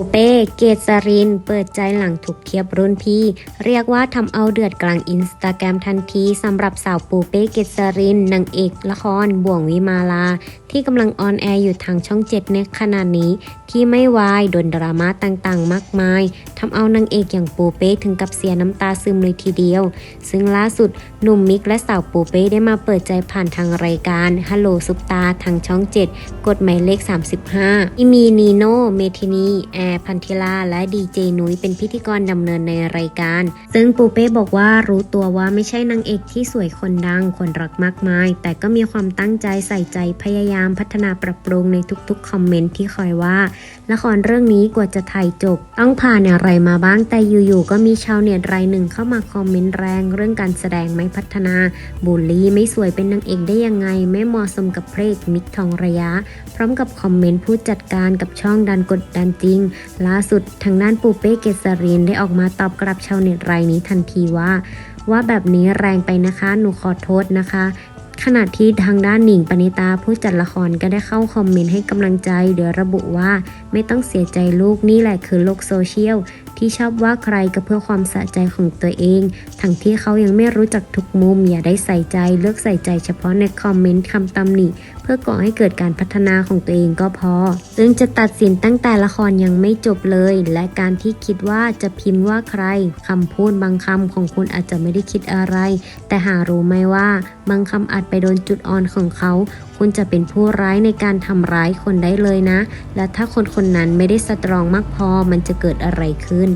ปูเป้ เกษริน เปิดใจหลังถูกเทียบรุ่นพี่ เรียกว่าทำเอาเดือดกลางอินสตาแกรมทันทีสำหรับสาวปูเป้ เกษรินนางเอกละคร บ่วงวิมาลา ที่กำลังออนแอร์อยู่ทางช่องเจ็ดในขณะนี้ ที่ไม่วายโดนดราม่าต่างๆ มากมาย ทำเอานางเอกอย่างปูเป้ถึงกับเสียน้ำตาซึมเลยทีเดียว ซึ่งล่าสุดหนุ่มมิกและสาวปูเป้ได้มาเปิดใจผ่านทางรายการฮัลโหลซุปตาทางช่อง 7 กฎหมายเลข 35 ที่มีนีโนเมทินีแอร์พันธิลาและดีเจนุ้ยเป็นพิธีกรดำเนินในรายการ ซึ่งปูเป้บอกว่ารู้ตัวว่าไม่ใช่นางเอกที่สวยคนดังคนรักมากมาย แต่ก็มีความตั้งใจใส่ใจพยายามพัฒนาปรับปรุงในทุกๆ คอมเมนต์ที่คอยว่า ละครเรื่องนี้กว่าจะถ่ายจบ ต้องผ่านอะไรมาบ้างแต่อยู่ๆก็มีชาวเน็ตรายหนึ่งเข้ามาคอมเมนต์แรงเรื่องการแสดงไม่พัฒนาบูลลี่ไม่สวยเป็นนางเอกได้ยังไง ไม่เหมาะสมกับเพลงมิกทองระยะ พร้อมกับคอมเมนต์ผู้จัดการกับช่องดันกดดันจริง ล่าสุดทางด้านปูเป้เกษรินได้ออกมาตอบกลับชาวเน็ตรายนี้ทันทีว่า ว่าแบบนี้แรงไปนะคะ หนูขอโทษนะคะ ขณะที่ทางด้านหนิงปณิตาผู้จัดละครก็ได้เข้าคอมเมนต์ให้กำลังใจ โดยระบุว่าไม่ต้องเสียใจลูกนี่แหละคือโลกโซเชียล ที่ชอบว่าใครก็เพื่อความสะใจของตัวเอง ทั้งที่เขายังไม่รู้จักทุกมุม อย่าได้ใส่ใจเลือกใส่ใจเฉพาะในคอมเมนต์คำตำหนิเพื่อก่อให้เกิดการพัฒนาของตัวเองก็พอ ซึ่งจะตัดสินตั้งแต่ละครยังไม่จบเลย และการที่คิดว่าจะพิมพ์ว่าใครคำพูดบางคำของคุณอาจจะไม่ได้คิดอะไร แต่หารู้ไหมว่า บางคำอาจไปโดนจุดอ่อนของเขา คุณจะเป็นผู้ร้ายในการทำร้ายคนได้เลยนะ และถ้าคนคนนั้นไม่ได้สตรองมากพอมันจะเกิดอะไรขึ้น